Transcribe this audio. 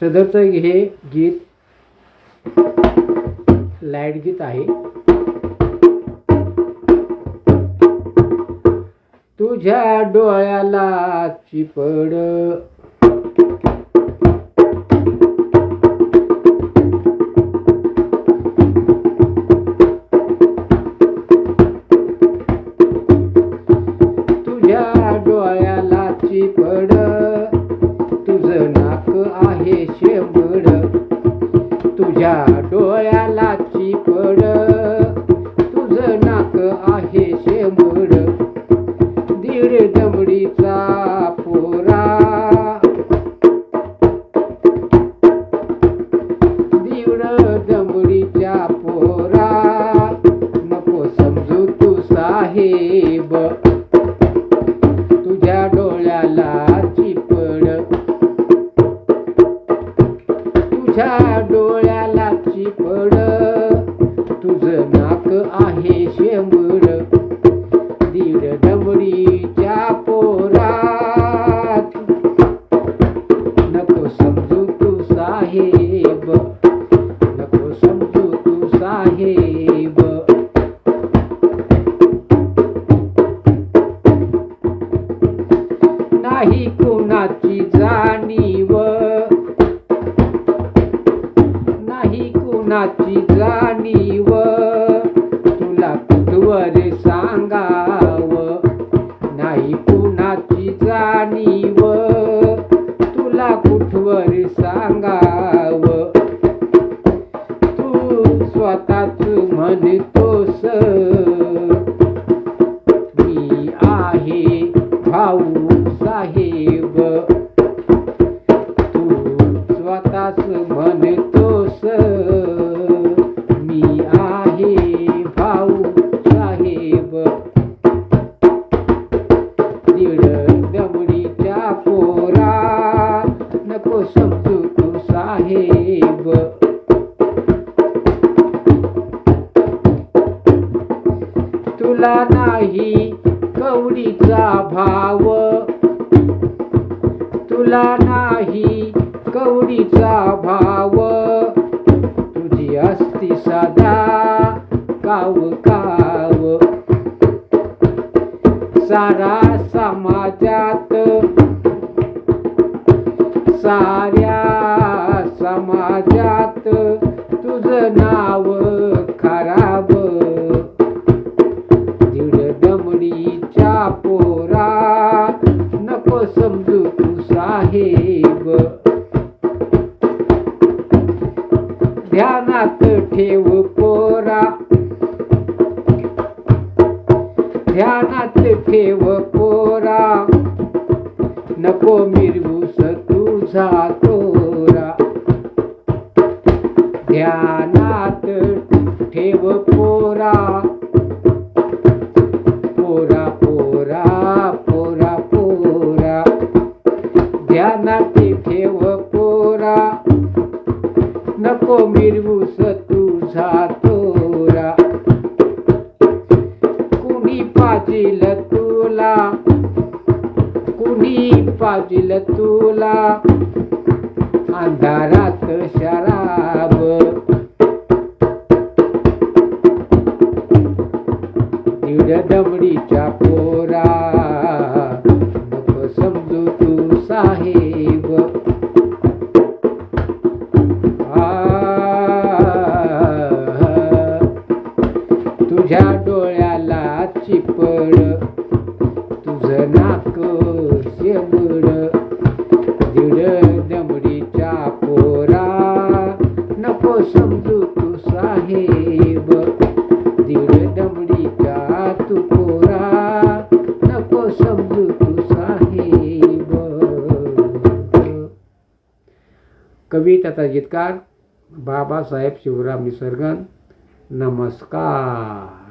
सदरचं हे गीत लाइट गीत आहे. तुझ्या डोळ्याला चिपड आहे शेंबड तुझ्या डोळ्याला चिपड. तुझं नाक आहे तुझ्या डोळ्याला चिपड. तुझं नाक आहे शेंबड. नाही जाणीव? तुला कुठवर सांगाव? नाही कुणाची जाणीव? तुला कुठवर सांगाव? तू स्वतःच म्हणतोस. साहेब तुला नाही कवडीचा भाव. तुला नाही कवडीचा भाव. तुझी असती सदा काव काव. सारा समाजात साऱ्या समाजात तुझं नाव खराब. दीड दमडीच्या पोरा नको समजू तू साहेब. ध्यानात ठेव पोरा. ध्यानात ठेव पोरा. नको मिरवूस तुझा तोरा ध्यानात ठेव पोरा. पोरा पोरा पोरा पोरा. ध्यानात ठेव पोरा. नको मिरवूस तुझा तोरा कुणी पाजील तुला? कुणी पाजील तुला? अंधारात शराब. दीड दमडीच्या पोरा. नको समजू तू साहेब. आ, तुझ्या डोळ्याला चिपड कवी तथा गीतकार बाबासाहेब शिवराम निसर्गन. नमस्कार.